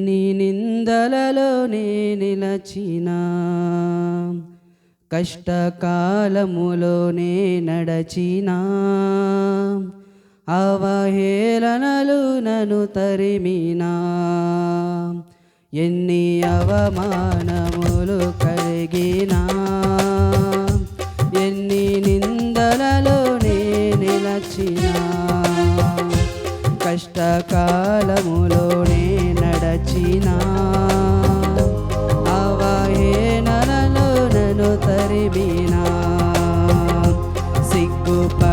నీ నిందలలో నే నిలచిన. కష్టకాలములో నే నడచిన. అవహేళనలు నను తరిమినా. ఎన్ని అవమానములు కలిగినా. ఎన్ని నిందలలో నే నిలచిన. కష్టకాలములో నే రచిన. అవే తరిబినా సిగ్గుప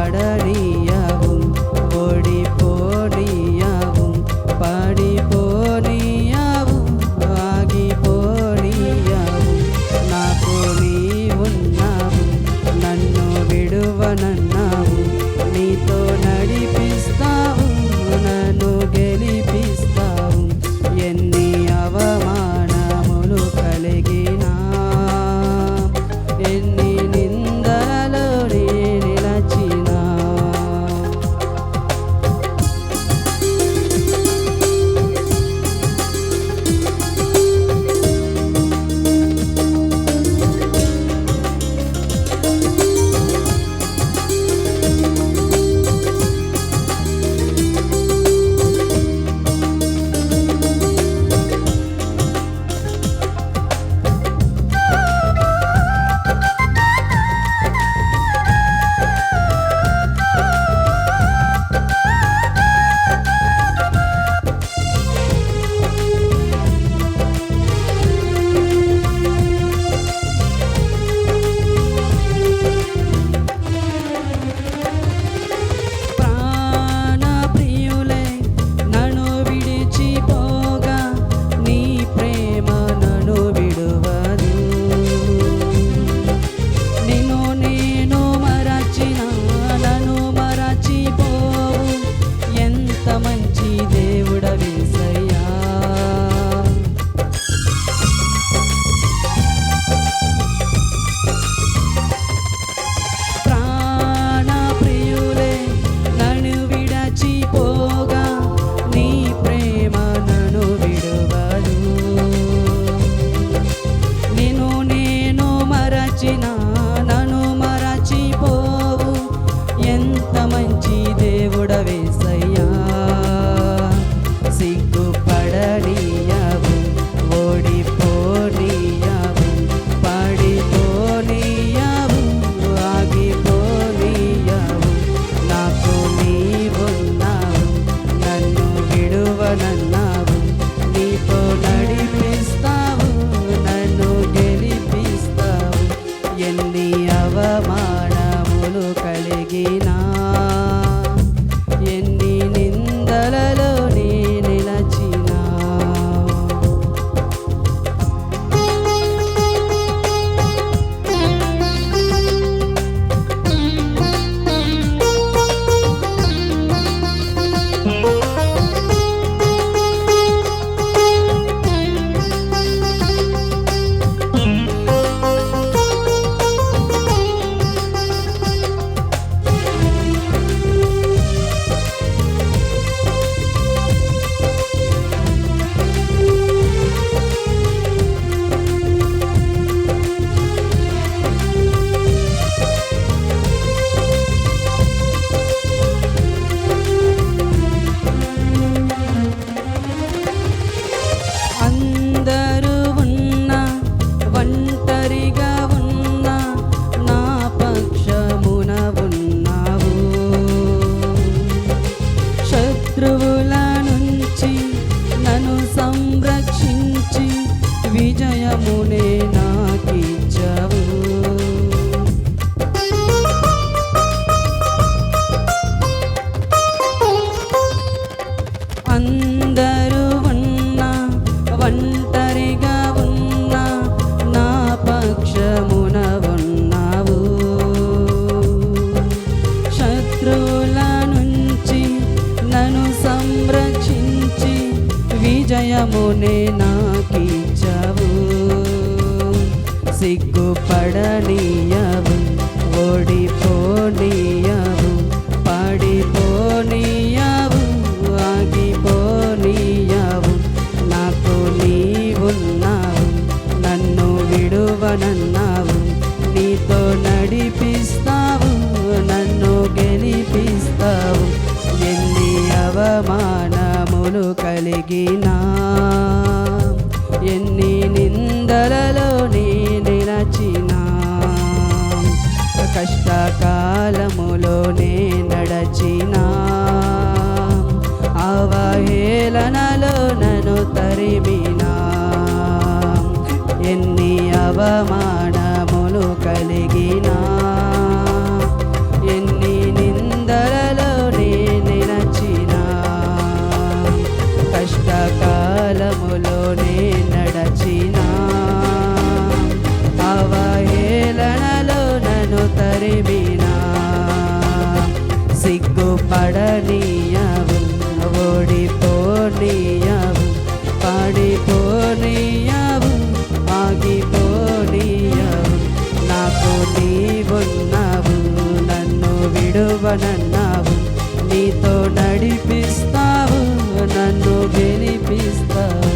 চেনা जय मुने ना की चवु सिग्गु पड़नीयव ओडी पोनीयव। అవమానములు కలిగినా ఎన్ని నిందలలో నీ నిలచినా కష్టకాలములోనే నడచినా. అవహేళనలో నన్ను తరిమినా. ఎన్ని అవమాన సిగ్గుపడనీయవు ఓడిపోనీయవు పాడిపోనీయవు ఆగిపోనీయవు. నాకు నీవున్నావు నన్ను విడువనన్నావు నీతో నడిపిస్తావు నన్ను గెలిపిస్తావు